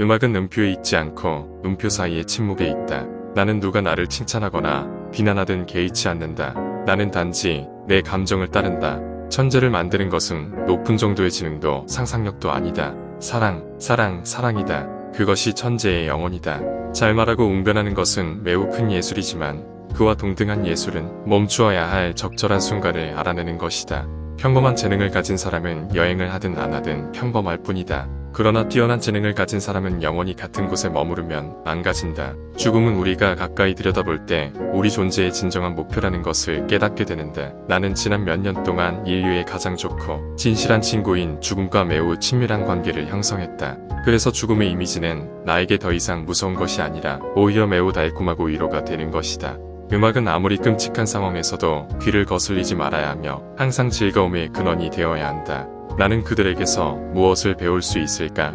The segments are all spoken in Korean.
음악은 음표에 있지 않고 음표 사이에 침묵에 있다. 나는 누가 나를 칭찬하거나 비난하든 개의치 않는다. 나는 단지 내 감정을 따른다. 천재를 만드는 것은 높은 정도의 지능도 상상력도 아니다. 사랑, 사랑, 사랑이다. 그것이 천재의 영혼이다. 잘 말하고 웅변하는 것은 매우 큰 예술이지만 그와 동등한 예술은 멈추어야 할 적절한 순간을 알아내는 것이다. 평범한 재능을 가진 사람은 여행을 하든 안 하든 평범할 뿐이다. 그러나 뛰어난 재능을 가진 사람은 영원히 같은 곳에 머무르면 망가진다. 죽음은 우리가 가까이 들여다볼 때 우리 존재의 진정한 목표라는 것을 깨닫게 되는데 나는 지난 몇 년 동안 인류의 가장 좋고 진실한 친구인 죽음과 매우 친밀한 관계를 형성했다. 그래서 죽음의 이미지는 나에게 더 이상 무서운 것이 아니라 오히려 매우 달콤하고 위로가 되는 것이다. 음악은 아무리 끔찍한 상황에서도 귀를 거슬리지 말아야 하며 항상 즐거움의 근원이 되어야 한다. 나는 그들에게서 무엇을 배울 수 있을까?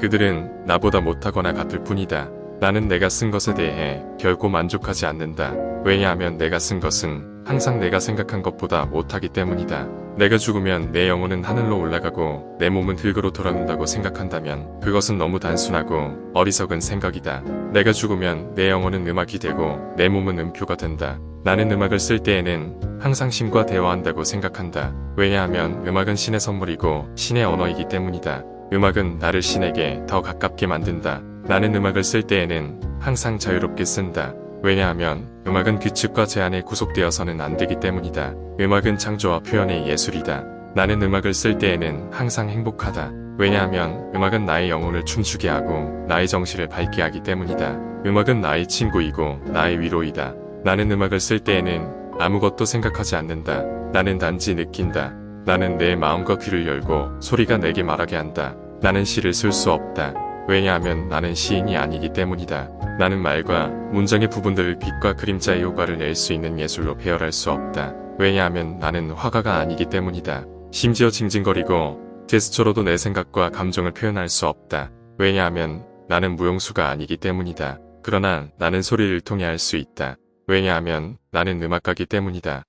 그들은 나보다 못하거나 같을 뿐이다. 나는 내가 쓴 것에 대해 결코 만족하지 않는다. 왜냐하면 내가 쓴 것은 항상 내가 생각한 것보다 못하기 때문이다. 내가 죽으면 내 영혼은 하늘로 올라가고 내 몸은 흙으로 돌아온다고 생각한다면 그것은 너무 단순하고 어리석은 생각이다. 내가 죽으면 내 영혼은 음악이 되고 내 몸은 음표가 된다. 나는 음악을 쓸 때에는 항상 신과 대화한다고 생각한다. 왜냐하면 음악은 신의 선물이고 신의 언어이기 때문이다. 음악은 나를 신에게 더 가깝게 만든다. 나는 음악을 쓸 때에는 항상 자유롭게 쓴다. 왜냐하면 음악은 규칙과 제한에 구속되어서는 안 되기 때문이다. 음악은 창조와 표현의 예술이다. 나는 음악을 쓸 때에는 항상 행복하다. 왜냐하면 음악은 나의 영혼을 춤추게 하고 나의 정신을 밝게 하기 때문이다. 음악은 나의 친구이고 나의 위로이다. 나는 음악을 쓸 때에는 아무것도 생각하지 않는다. 나는 단지 느낀다. 나는 내 마음과 귀를 열고 소리가 내게 말하게 한다. 나는 시를 쓸 수 없다. 왜냐하면 나는 시인이 아니기 때문이다. 나는 말과 문장의 부분들을 빛과 그림자의 효과를 낼 수 있는 예술로 배열할 수 없다. 왜냐하면 나는 화가가 아니기 때문이다. 심지어 징징거리고 제스처로도 내 생각과 감정을 표현할 수 없다. 왜냐하면 나는 무용수가 아니기 때문이다. 그러나 나는 소리를 통해 할 수 있다. 왜냐하면 나는 음악가기 때문이다.